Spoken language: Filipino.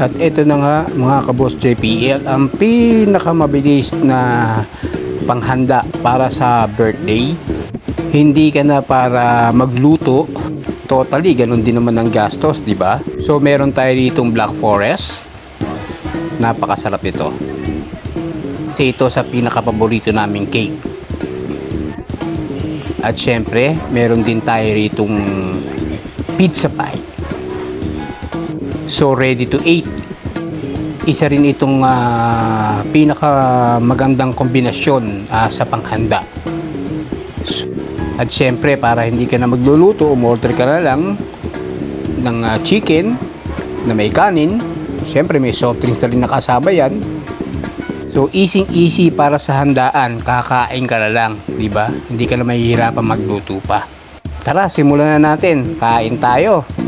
At ito na nga mga kabos JPL, ang pinakamabilis na panghanda para sa birthday. Hindi ka na para magluto. Totally, ganun din naman ang gastos, di ba? So, meron tayo ditong Black Forest. Napakasarap ito. Kasi ito sa pinakapaborito naming cake. At syempre, meron din tayo ritong pizza pie. So ready to eat. Isa rin itong ah, pinaka magandang kombinasyon ah, sa panghanda. So, At syempre, para hindi ka na magluluto, umorder ka na lang ng ah, chicken na may kanin. Syempre, may soft drinks na rin nakasama yan. So, easy-easy para sa handaan. Kakain ka na lang, di ba? Hindi ka na mahihirapan magluto pa. Tara, simulan na natin. Kain tayo.